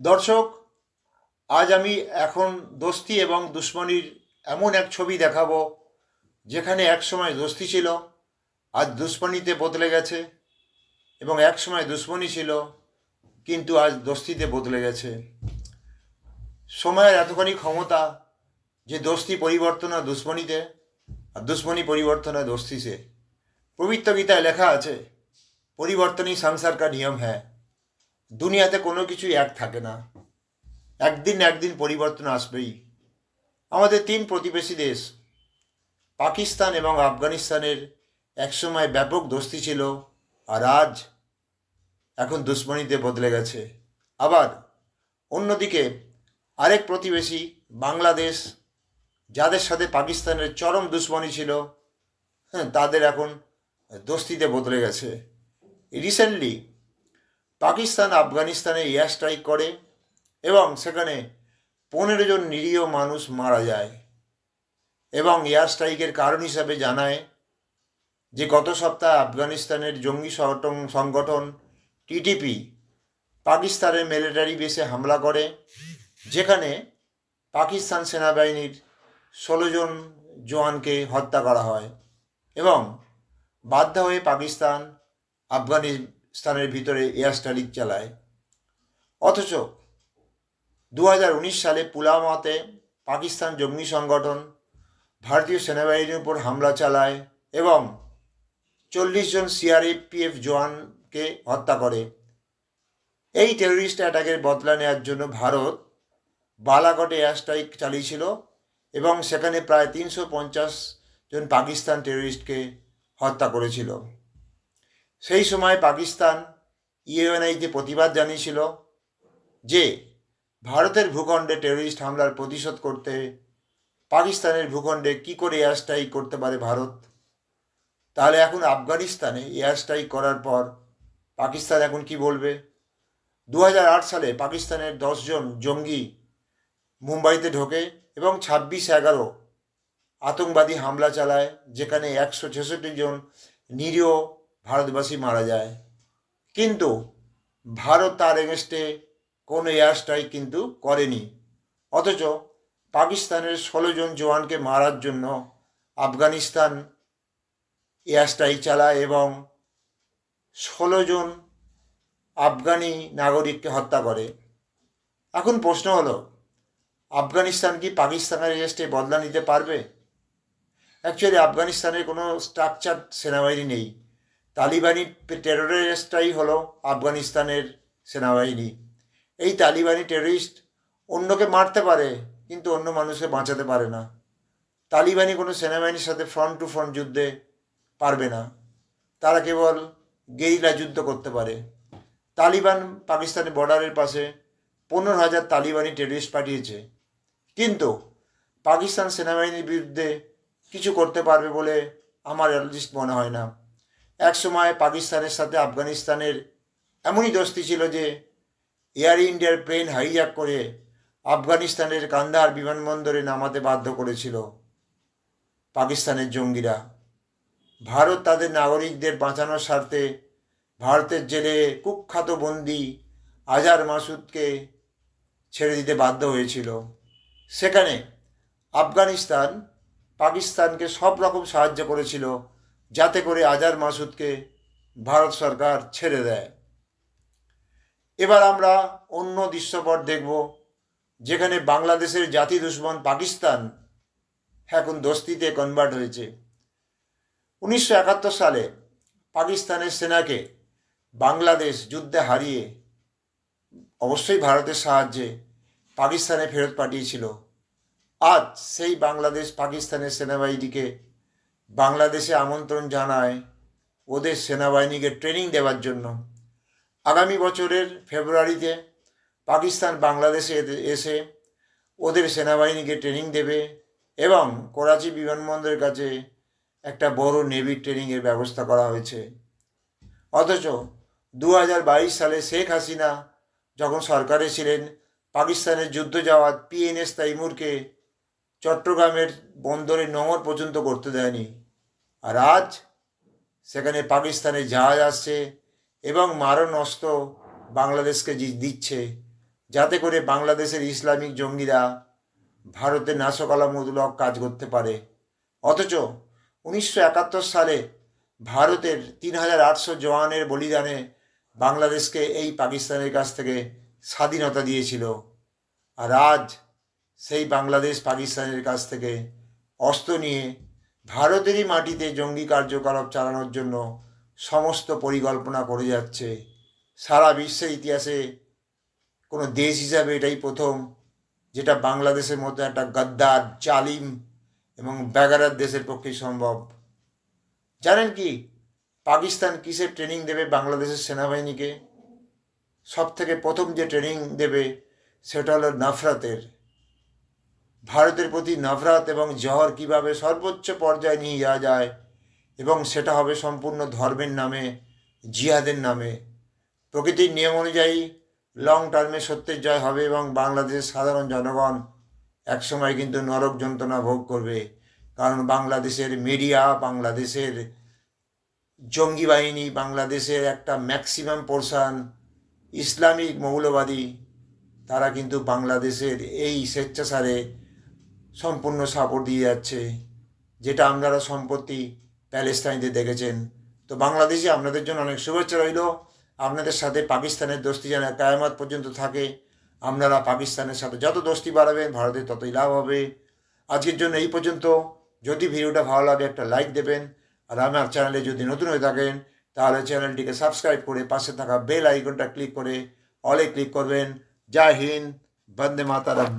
দর্শক, আজ আমি এখন দোস্তি এবং দুশ্মনীর এমন এক ছবি দেখাবো, যেখানে একসময় দোস্তি ছিল, আজ দুশ্মনীতে বদলে গেছে, এবং একসময় দুশ্মনী ছিল, কিন্তু আজ দোস্তিতে বদলে গেছে। সময়ের এতখানি ক্ষমতা যে দোস্তি পরিবর্তন হয় দুশ্মনীতে, আর দুশ্মনী পরিবর্তন হয় দোস্তিতে। পবিত্র গীতায় লেখা আছে, পরিবর্তনই সংসার কা নিয়ম হ্যাঁ। দুনিয়াতে কোনো কিছুই এক থাকে না। একদিন একদিন পরিবর্তন আসবেই। আমাদের তিন প্রতিবেশী দেশ, পাকিস্তান এবং আফগানিস্তানের একসময় ব্যাপক দোস্তি ছিল আর আজ এখন দুশ্মনীতে বদলে গেছে। আবার অন্যদিকে আরেক প্রতিবেশী বাংলাদেশ, যাদের সাথে পাকিস্তানের চরম দুশ্মনী ছিল হ্যাঁ তাদের এখন দোস্তিতে বদলে গেছে। রিসেন্টলি পাকিস্তান আফগানিস্তানে এয়ার স্ট্রাইক করে এবং সেখানে পনেরো জন নিরীহ মানুষ মারা যায় এবং এয়ার স্ট্রাইকের কারণ হিসাবে জানায় যে গত সপ্তাহে আফগানিস্তানের জঙ্গি সংগঠন টিটিপি পাকিস্তানের মিলিটারি বেসে হামলা করে, যেখানে পাকিস্তান সেনাবাহিনীর ষোলো জন জওয়ানকে হত্যা করা হয় এবং বাধ্য হয়ে পাকিস্তান আফগানিস্তানের ভিতরে এয়ার স্ট্রাইক চালায়। অথচ দু হাজার উনিশ সালে পুলওয়ামাতে পাকিস্তান জঙ্গি সংগঠন ভারতীয় সেনাবাহিনীর উপর হামলা চালায় এবং চল্লিশ জন সিআরপিএফ জওয়ানকে হত্যা করে। এই টেররিস্ট অ্যাটাকের বদলা নেওয়ার জন্য ভারত বালাকটে এয়ার স্ট্রাইক চালিয়েছিল এবং সেখানে প্রায় তিনশো পঞ্চাশ জন পাকিস্তান টেররিস্টকে হত্যা করেছিল। সেই সময় পাকিস্তান ইউএনআইতে প্রতিবাদ জানিয়েছিল যে ভারতের ভূখণ্ডে টেররিস্ট হামলার প্রতিশোধ করতে পাকিস্তানের ভূখণ্ডে কি করে এয়ার স্ট্রাইক করতে পারে ভারত? তাহলে এখন আফগানিস্তানে এয়ার স্ট্রাইক করার পর পাকিস্তান এখন কি বলবে? দু হাজার আট সালে পাকিস্তানের দশজন জঙ্গি মুম্বাইতে ঢোকে এবং ছাব্বিশ এগারো আতঙ্কবাদী হামলা চালায়, যেখানে একশো ছেষট্টি জন নিরীহ ভারতবাসী মারা যায়। কিন্তু ভারত তার এগেনস্টে কোনো এয়ার স্ট্রাইক কিন্তু করেনি। অথচ পাকিস্তানের ষোলো জন জওয়ানকে মারার জন্য আফগানিস্তান এয়ার স্ট্রাইক চালায় এবং ষোলো জন আফগানি নাগরিককে হত্যা করে। এখন প্রশ্ন হলো, আফগানিস্তান কি পাকিস্তানের এগেস্টে বদলা নিতে পারবে? অ্যাকচুয়ালি আফগানিস্তানের কোনো স্ট্রাকচার সেনাবাহিনী নেই। তালিবানি টেরোরিস্টটাই হলো আফগানিস্তানের সেনাবাহিনী। এই তালিবানি টেররিস্ট অন্যকে মারতে পারে, কিন্তু অন্য মানুষকে বাঁচাতে পারে না। তালিবানি কোনো সেনাবাহিনীর সাথে ফ্রন্ট টু ফ্রন্ট যুদ্ধে পারবে না। তারা কেবল গেরিলা যুদ্ধ করতে পারে। তালিবান পাকিস্তানের বর্ডারের পাশে পনেরো হাজার তালিবানি টেররিস্ট পাঠিয়েছে। কিন্তু পাকিস্তান সেনাবাহিনীর বিরুদ্ধে কিছু করতে পারবে বলে আমার অ্যাটলিস্ট মনে হয় না। এক সময় পাকিস্তানের সাথে আফগানিস্তানের এমনই দোস্তি ছিল যে এয়ার ইন্ডিয়ার প্লেন হাইজ্যাক করে আফগানিস্তানের কান্দার বিমানবন্দরে নামাতে বাধ্য করেছিল পাকিস্তানের জঙ্গিরা। ভারত তাদের নাগরিকদের বাঁচানোর স্বার্থে ভারতের জেলে কুখ্যাত বন্দি আজার মাসুদকে ছেড়ে দিতে বাধ্য হয়েছিল। সেখানে আফগানিস্তান পাকিস্তানকে সব রকম সাহায্য করেছিল যাতে করে আজার মাসুদকে ভারত সরকার ছেড়ে দেয়। এবার আমরা অন্য দৃশ্যপট দেখব, যেখানে বাংলাদেশের জাতি দুশ্মন পাকিস্তান এখন দোস্তিতে কনভার্ট হয়েছে। উনিশশো একাত্তর সালে পাকিস্তানের সেনাকে বাংলাদেশ যুদ্ধে হারিয়ে অবশ্যই ভারতের সাহায্যে পাকিস্তানে ফেরত পাঠিয়েছিল। আজ সেই বাংলাদেশ পাকিস্তানের সেনাবাহিনীকে বাংলাদেশে আমন্ত্রণ জানায় ওদের সেনাবাহিনীকে ট্রেনিং দেওয়ার জন্য। আগামী বছরের ফেব্রুয়ারিতে পাকিস্তান বাংলাদেশে এসে ওদের সেনাবাহিনীকে ট্রেনিং দেবে এবং করাচি বিমানবন্দরের কাছে একটা বড় নেভি ট্রেনিংয়ের ব্যবস্থা করা হয়েছে। অথচ দু হাজার বাইশ সালে শেখ হাসিনা যখন সরকারে ছিলেন, পাকিস্তানের যুদ্ধ যাওয়া পিএনএস তাইমুরকে চট্টগ্রামের বন্দরে নোঙর পর্যন্ত করতে দেয়নি। আর আজ সেখানে পাকিস্তানের জাহাজ আসছে এবং মারণ অস্ত্র বাংলাদেশকে দিচ্ছে। যাতে করে বাংলাদেশের ইসলামিক জঙ্গিরা ভারতে নাশকলামূলক কাজ করতে পারে। অথচ উনিশশো একাত্তর সালে ভারতের তিন হাজার আটশো জওয়ানের বলিদানে বাংলাদেশকে এই পাকিস্তানের কাছ থেকে স্বাধীনতা দিয়েছিল। আর আজ সেই বাংলাদেশ পাকিস্তানের কাছ থেকে অস্ত্র নিয়ে ভারতেরই মাটিতে জঙ্গি কার্যকলাপ চালানোর জন্য সমস্ত পরিকল্পনা করে যাচ্ছে। সারা বিশ্বের ইতিহাসে কোনো দেশ হিসাবে এটাই প্রথম যেটা বাংলাদেশের মতো একটা গদ্দার, জালিম এবং ব্যাগারার দেশের পক্ষে সম্ভব। জানেন কি, পাকিস্তান কিসের ট্রেনিং দেবে বাংলাদেশের সেনাবাহিনীকে? সব থেকে প্রথম যে ট্রেনিং দেবে সেটা হলো নফরতের। ভারতের প্রতি নফরত এবং জহর কীভাবে সর্বোচ্চ পর্যায়ে নিয়ে যাওয়া যায় এবং সেটা হবে সম্পূর্ণ ধর্মের নামে, জিহাদের নামে। প্রকৃতির নিয়ম অনুযায়ী লং টার্মে সত্যের জয় হবে এবং বাংলাদেশের সাধারণ জনগণ একসময় কিন্তু নরক যন্ত্রণা ভোগ করবে। কারণ বাংলাদেশের মিডিয়া বাংলাদেশের জঙ্গি বাহিনী, বাংলাদেশের একটা ম্যাক্সিমাম পোর্শন ইসলামিক মৌলবাদী, তারা কিন্তু বাংলাদেশের এই স্বেচ্ছাচারে সম্পূর্ণ সাপোর্ট দিয়ে যাচ্ছে। যেটা আপনারা সম্প্রতি প্যালেস্তাইনতে দেখেছেন। তো বাংলাদেশে আপনাদের জন্য অনেক শুভেচ্ছা রইল। আপনাদের সাথে পাকিস্তানের দোস্তি যেন কায়ামাত পর্যন্ত থাকে, আপনারা পাকিস্তানের সাথে যত দোস্তি বাড়াবেন, ভারতের ততই লাভ হবে। আজকের জন্য এই পর্যন্ত। যদি ভিডিওটা ভালো লাগে, একটা লাইক দেবেন। আর আমার চ্যানেলে যদি নতুন হয়ে থাকেন, তাহলে চ্যানেলটিকে সাবস্ক্রাইব করে পাশে থাকা বেল আইকনটা ক্লিক করে অলে ক্লিক করবেন। জয় হিন্দ, বন্দে মাতারাম।